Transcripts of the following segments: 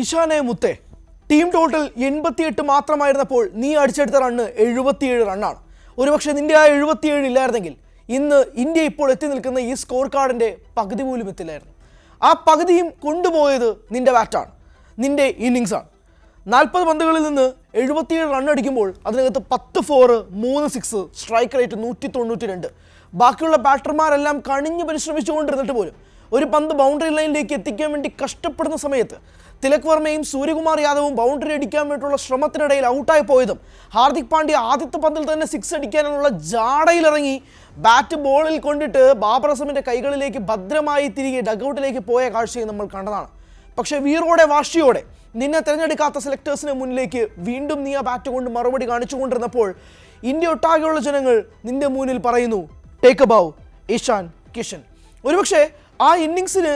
ഇഷാനെ മുത്തേ team total എൺപത്തിയെട്ട് മാത്രമായിരുന്നപ്പോൾ നീ അടിച്ചെടുത്ത റണ്ണ് എഴുപത്തിയേഴ് റണ്ണാണ് ഒരുപക്ഷെ നിന്റെ ആ എഴുപത്തിയേഴ് ഇല്ലായിരുന്നെങ്കിൽ ഇന്ന് ഇന്ത്യ ഇപ്പോൾ എത്തി നിൽക്കുന്ന ഈ സ്കോർ കാർഡിന്റെ പകുതി പോലും എത്തില്ലായിരുന്നു. ആ പകുതിയും കൊണ്ടുപോയത് നിന്റെ ബാറ്റാണ് നിന്റെ ഇന്നിങ്സാണ് നാൽപ്പത് പന്തുകളിൽ നിന്ന് എഴുപത്തിയേഴ് റൺ അടിക്കുമ്പോൾ അതിനകത്ത് പത്ത് ഫോറ് മൂന്ന് സിക്സ് സ്ട്രൈക്ക് റേറ്റ് നൂറ്റി തൊണ്ണൂറ്റി രണ്ട് ബാക്കിയുള്ള ബാറ്റർമാരെല്ലാം കണിഞ്ഞ് പരിശ്രമിച്ചുകൊണ്ടിരുന്നിട്ട് പോലും ഒരു പന്ത് ബൗണ്ടറി ലൈനിലേക്ക് എത്തിക്കാൻ വേണ്ടി കഷ്ടപ്പെടുന്ന സമയത്ത് തിലക് വർമ്മയും സൂര്യകുമാർ യാദവും ബൗണ്ടറി അടിക്കാൻ വേണ്ടിയുള്ള ശ്രമത്തിനിടയിൽ ഔട്ടായി പോയതും ഹാർദിക് പാണ്ഡ്യ ആദ്യത്തെ പന്തിൽ തന്നെ സിക്സ് അടിക്കാനുള്ള ജാടയിലിറങ്ങി ബാറ്റ് ബോളിൽ കൊണ്ടിട്ട് ബാബർ അസമിന്റെ കൈകളിലേക്ക് ഭദ്രമായി തിരികെ ഡഗൌട്ടിലേക്ക് പോയ കാഴ്ചയും നമ്മൾ കണ്ടതാണ്. പക്ഷേ വീറോടെ വാശിയോടെ നിന്നെ തിരഞ്ഞെടുക്കാത്ത സെലക്ടേഴ്സിന് മുന്നിലേക്ക് വീണ്ടും നീ ആ ബാറ്റ് കൊണ്ട് മറുപടി കാണിച്ചുകൊണ്ടിരുന്നപ്പോൾ ഇന്ത്യ ഒട്ടാകെയുള്ള ജനങ്ങൾ നിന്റെ മുന്നിൽ പറയുന്നു ടേക്ക് ബൗ ഇഷാൻ കിഷൻ ഒരുപക്ഷെ ആ ഇന്നിങ്സിന്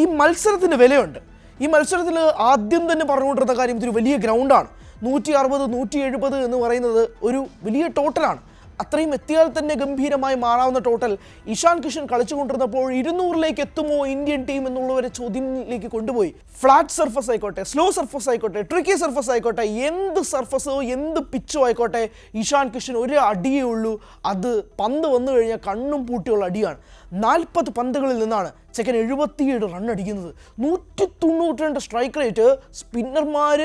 ഈ മത്സരത്തിന് വിലയുണ്ട്. ഈ മത്സരത്തിൽ ആദ്യം തന്നെ പറഞ്ഞുകൊണ്ടിരുന്ന കാര്യം ഇതൊരു വലിയ ഗ്രൗണ്ടാണ്. നൂറ്റി അറുപത് നൂറ്റി എഴുപത് എന്ന് പറയുന്നത് ഒരു വലിയ ടോട്ടലാണ്. അത്രയും എത്തിയാൽ തന്നെ ഗംഭീരമായി മാറാവുന്ന ടോട്ടൽ ഇഷാൻ കിഷൻ കളിച്ചുകൊണ്ടിരുന്നപ്പോൾ ഇരുന്നൂറിലേക്ക് എത്തുമോ ഇന്ത്യൻ ടീം എന്നുള്ളവരെ ചോദ്യത്തിലേക്ക് കൊണ്ടുപോയി. ഫ്ലാറ്റ് സർഫസ് ആയിക്കോട്ടെ സ്ലോ സർഫസ് ആയിക്കോട്ടെ ട്രിക്കി സർഫസ് ആയിക്കോട്ടെ എന്ത് സർഫസോ എന്ത് പിച്ചോ ആയിക്കോട്ടെ ഇഷാൻ കിഷൻ ഒരു അടിയേ ഉള്ളൂ. അത് പന്ത് വന്നു കഴിഞ്ഞാൽ കണ്ണും പൂട്ടിയുള്ള അടിയാണ്. നാൽപ്പത് പന്തുകളിൽ നിന്നാണ് ചെക്കൻ എഴുപത്തിയേഴ് റൺ അടിക്കുന്നത്. നൂറ്റി തൊണ്ണൂറ്റി രണ്ട് സ്ട്രൈക്ക് റേറ്റ് സ്പിന്നർമാർ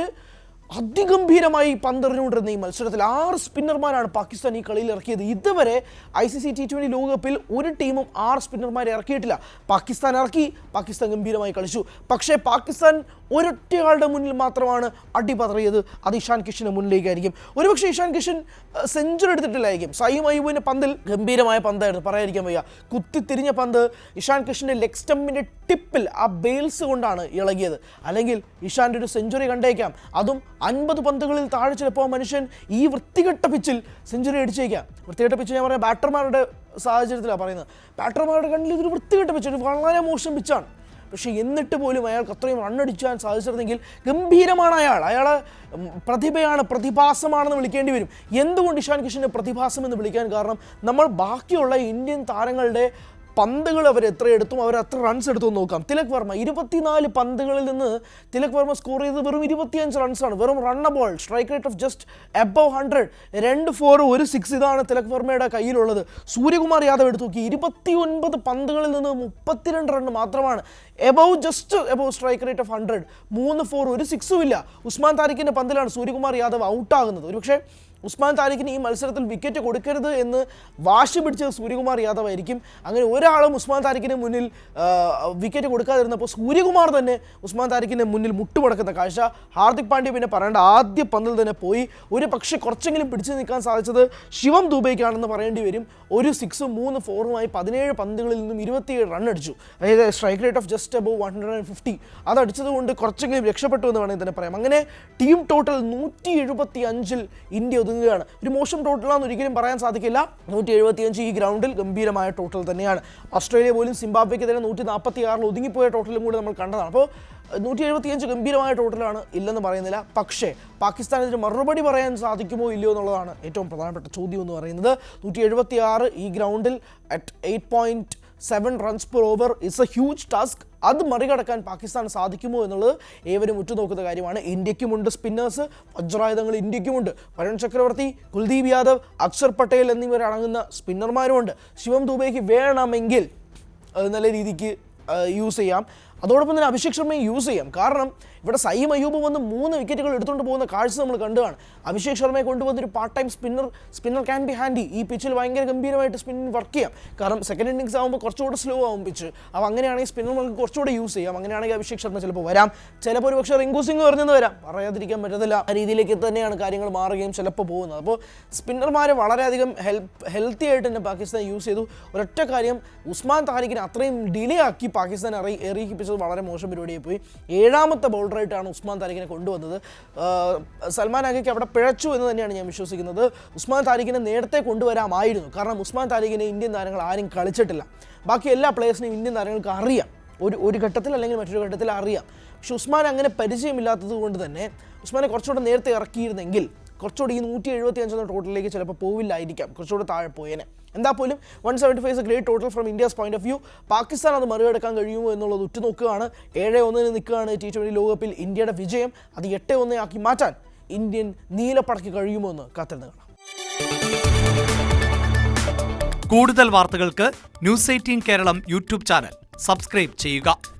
അതിഗംഭീരമായി പന്തെറിഞ്ഞുകൊണ്ടിരുന്ന ഈ മത്സരത്തിൽ ആറ് സ്പിന്നർമാരാണ് പാകിസ്ഥാൻ ഈ കളിയിൽ ഇറക്കിയത്. ഇതുവരെ I C C T twenty ലോകകപ്പിൽ ഒരു ടീമും ആറ് സ്പിന്നർമാരെ ഇറക്കിയിട്ടില്ല. പാകിസ്ഥാൻ ഇറക്കി പാകിസ്ഥാൻ ഗംഭീരമായി കളിച്ചു. പക്ഷേ പാകിസ്ഥാൻ ഒരൊറ്റയാളുടെ മുന്നിൽ മാത്രമാണ് അടി പതറിയത് അത് ഇഷാൻ കിഷന് മുന്നിലേക്കായിരിക്കും. ഒരുപക്ഷെ ഇഷാൻ കിഷൻ സെഞ്ചുറി എടുത്തിട്ടില്ലായിരിക്കും. സയ്യിം അയ്യൂബിന്റെ പന്തിൽ ഗംഭീരമായ പന്തായിരുന്നു. പറയാതിരിക്കാൻ വയ്യ. കുത്തിത്തിരിഞ്ഞ പന്ത് ഇഷാൻ കിഷന്റെ ലെഗ് സ്റ്റമ്പിന്റെ ടിപ്പിൽ ആ ബെയിൽസ് കൊണ്ടാണ് ഇളകിയത്. അല്ലെങ്കിൽ ഇഷാന്റെ ഒരു സെഞ്ചുറി കണ്ടേക്കാം. അതും അൻപത് പന്തുകളിൽ താഴെ ചിലപ്പോൾ മനുഷ്യൻ ഈ വൃത്തികെട്ട പിച്ചിൽ സെഞ്ചുറി അടിച്ചേക്കാം. വൃത്തികെട്ട പിച്ച് ഞാൻ പറയാം ബാറ്റർമാരുടെ സാഹചര്യത്തിലാണ് പറയുന്നത്. ബാറ്റർമാരുടെ കണ്ണിൽ ഇതൊരു വൃത്തികെട്ട പിച്ച് ഒരു വളരെ മോശം പിച്ചാണ് പക്ഷേ എന്നിട്ട് പോലും അയാൾക്ക് അത്രയും റണ്ണടിച്ചാൻ സാധിച്ചിരുന്നെങ്കിൽ ഗംഭീരമാണ് അയാൾ. അയാൾ പ്രതിഭയാണ് പ്രതിഭാസമാണെന്ന് വിളിക്കേണ്ടി വരും. എന്തുകൊണ്ട് ഇഷാൻ കിഷനെ പ്രതിഭാസം എന്ന് വിളിക്കാൻ കാരണം? നമ്മൾ ബാക്കിയുള്ള ഇന്ത്യൻ താരങ്ങളുടെ പന്തുകൾ അവർ എത്ര എടുത്തും അവർ അത്ര റൺസ് എടുത്തു നോക്കാം. തിലക് വർമ്മ ഇരുപത്തിനാല് പന്തുകളിൽ നിന്ന് തിലക് വർമ്മ സ്കോർ ചെയ്തത് വെറും ഇരുപത്തിയഞ്ച് റൺസാണ് വെറും റണ്ണബോൾ strike rate of just above hundred രണ്ട് ഫോർ ഒരു സിക്സ് ഇതാണ് തിലക് വർമ്മയുടെ കയ്യിലുള്ളത്. സൂര്യകുമാർ യാദവ് എടുത്തു നോക്കി. ഇരുപത്തി ഒൻപത് പന്തുകളിൽ നിന്ന് മുപ്പത്തിരണ്ട് റൺ മാത്രമാണ്. Above just above strike rate of hundred മൂന്ന് ഫോർ ഒരു സിക്സും ഇല്ല. ഉസ്മാൻ താരിഖിന്റെ പന്തിലാണ് സൂര്യകുമാർ യാദവ് ഔട്ടാകുന്നത് ഒരുപക്ഷെ ഉസ്മാൻ താരിഖിന് ഈ മത്സരത്തിൽ വിക്കറ്റ് കൊടുക്കരുത് എന്ന് വാശി പിടിച്ചത് സൂര്യകുമാർ യാദവ് ആയിരിക്കും. അങ്ങനെ ഒരാളും ഉസ്മാൻ താരിഖിന് മുന്നിൽ വിക്കറ്റ് കൊടുക്കാതിരുന്നപ്പോൾ സൂര്യകുമാർ തന്നെ ഉസ്മാൻ താരിഖിന്റെ മുന്നിൽ മുട്ടുമുടക്കുന്ന കാഴ്ച. ഹാർദിക് പാണ്ഡ്യ പിന്നെ പറയേണ്ട ആദ്യ പന്തിൽ തന്നെ പോയി. ഒരു പക്ഷേ കുറച്ചെങ്കിലും പിടിച്ചു നിൽക്കാൻ സാധിച്ചത് ശിവം ദുബൈക്കാണെന്ന് പറയേണ്ടി വരും. ഒരു സിക്സും മൂന്ന് ഫോറുമായി പതിനേഴ് പന്തുകളിൽ നിന്നും ഇരുപത്തിയേഴ് റൺ അടിച്ചു. അതായത് strike rate of just above one hundred and fifty അത് അടിച്ചതുകൊണ്ട് കുറച്ചെങ്കിലും രക്ഷപ്പെട്ടു എന്ന് വേണമെങ്കിൽ തന്നെ പറയാം. അങ്ങനെ ടീം ടോട്ടൽ നൂറ്റി എഴുപത്തി അഞ്ചിൽ ഇന്ത്യ ഒതുങ്ങുകയാണ് ഒരു മോശം ടോട്ടലാണെന്ന് ഒരിക്കലും പറയാൻ സാധിക്കില്ല. നൂറ്റി എഴുപത്തി അഞ്ച് ഈ ഗ്രൗണ്ടിൽ ഗംഭീരമായ ടോട്ടൽ തന്നെയാണ്. ഓസ്ട്രേലിയ പോലും സിംബാബ്വെക്കെതിരെ നൂറ്റി നാൽപ്പത്തി ആറിൽ ഒതുങ്ങിപ്പോയ ടോട്ടലും കൂടി നമ്മൾ കണ്ടതാണ്. അപ്പോൾ നൂറ്റി എഴുപത്തിയഞ്ച് ഗംഭീരമായ ടോട്ടലാണ് ഇല്ലെന്ന് പറയുന്നില്ല. പക്ഷേ പാകിസ്ഥാൻ ഇതിന് മറുപടി പറയാൻ സാധിക്കുമോ ഇല്ലയോ എന്നുള്ളതാണ് ഏറ്റവും പ്രധാനപ്പെട്ട ചോദ്യം എന്ന് പറയുന്നത്. നൂറ്റി എഴുപത്തി ആറ് ഈ ഗ്രൗണ്ടിൽ at eight point seven runs per over it's a huge task അത് മറികടക്കാൻ പാകിസ്ഥാൻ സാധിക്കുമോ എന്നുള്ളത് ഏവരും ഉറ്റുനോക്കുന്ന കാര്യമാണ്. ഇന്ത്യക്കുമുണ്ട് സ്പിന്നേഴ്സ് വജ്രായുധങ്ങൾ ഇന്ത്യക്കുമുണ്ട്. വരുൺ ചക്രവർത്തി കുൽദീപ് യാദവ് അക്ഷർ പട്ടേൽ എന്നിവരടങ്ങുന്ന സ്പിന്നർമാരുമുണ്ട് ശിവം ദുബൈക്ക് വേണമെങ്കിൽ നല്ല രീതിക്ക് യൂസ് ചെയ്യാം. അതോടൊപ്പം തന്നെ അഭിഷേക് ശർമ്മയും യൂസ് ചെയ്യാം. കാരണം ഇവിടെ സൈം അയ്യൂബ് വന്ന് മൂന്ന് വിക്കറ്റുകൾ എടുത്തുകൊണ്ട് പോകുന്ന കാഴ്ച നമ്മൾ കണ്ടുകയാണ് അഭിഷേക് ശർമ്മയെ കൊണ്ടുവന്നൊരു part time spinner spinner can be handy ഈ പിച്ചിൽ ഭയങ്കര ഗംഭീരമായിട്ട് സ്പിന്നിൽ വർക്ക് ചെയ്യാം. കാരണം സെക്കൻഡ് ഇന്നിങ്സ് ആകുമ്പോൾ കുറച്ചുകൂടെ സ്ലോ ആവും പിച്ച് അപ്പോൾ അങ്ങനെയാണെങ്കിൽ സ്പിന്നർ നമുക്ക് കുറച്ചുകൂടെ യൂസ് ചെയ്യാം. അങ്ങനെയാണെങ്കിൽ അഭിഷേക് ശർമ്മ ചിലപ്പോൾ വരാം. ചിലപ്പോൾ ഒരു പക്ഷേ റിങ്കു സിംഗ് പറഞ്ഞെന്ന് വരാം. പറയാതിരിക്കാൻ പറ്റത്തില്ല. ആ രീതിയിലേക്ക് തന്നെയാണ് കാര്യങ്ങൾ മാറുകയും ചിലപ്പോൾ പോകുന്നത്. അപ്പോൾ സ്പിന്നർമാരെ വളരെയധികം ഹെൽപ്പ് ഹെൽത്തി ആയിട്ട് തന്നെ പാകിസ്ഥാൻ യൂസ് ചെയ്തു. ഒരൊറ്റ കാര്യം ഉസ്മാൻ താരിഖിനെ അത്രയും ഡിലേ ആക്കി പാകിസ്ഥാൻ എറി എറിയിപ്പിച്ചത് വളരെ മോശം പരിപാടിയായി പോയി. ഏഴാമത്തെ ബൗളറായിട്ടാണ് ഉസ്മാൻ താരിഖിനെ കൊണ്ടുവന്നത്. സൽമാൻ അഗയ്ക്ക് അവിടെ പിഴച്ചു എന്ന് തന്നെയാണ് ഞാൻ വിശ്വസിക്കുന്നത്. ഉസ്മാൻ താരിഖിനെ നേരത്തെ കൊണ്ടുവരാമായിരുന്നു. കാരണം ഉസ്മാൻ താരിഖിനെ ഇന്ത്യൻ താരങ്ങൾ ആരും കളിച്ചിട്ടില്ല. ബാക്കി എല്ലാ പ്ലേയേഴ്സിനെയും ഇന്ത്യൻ താരങ്ങൾക്ക് അറിയാം. ഒരു ഒരു ഘട്ടത്തിൽ അല്ലെങ്കിൽ മറ്റൊരു ഘട്ടത്തിൽ അറിയാം. പക്ഷെ ഉസ്മാൻ അങ്ങനെ പരിചയമില്ലാത്തത് കൊണ്ട് തന്നെ ഉസ്മാനെ കുറച്ചുകൂടെ നേരത്തെ ഇറക്കിയിരുന്നെങ്കിൽ കുറച്ചുകൂടി ഈ നൂറ്റി എഴുപത്തി അഞ്ചെന്ന ടോട്ടലിലേക്ക് ചിലപ്പോൾ പോവില്ലായിരിക്കാം. കുറച്ചുകൂടെ താഴെ പോയേനെ. എന്താ പോലും one seventy five is great total from India's point of view Pakistan അത് മറികടക്കാൻ കഴിയുമോ എന്നുള്ളത് ഉറ്റുനോക്കുകയാണ്. ഏഴ് ഒന്നിന് നിൽക്കുകയാണ് ടി ട്വന്റി ലോകകപ്പിൽ ഇന്ത്യയുടെ വിജയം. അത് എട്ട് ഒന്ന് ആക്കി മാറ്റാൻ ഇന്ത്യൻ നീലപ്പടയ്ക്ക് കഴിയുമോ എന്ന് കാത്തിരുന്ന് കാണാം. കൂടുതൽ വാർത്തകൾക്ക് news eighteen Keralam YouTube channel. Subscribe ചെയ്യുക.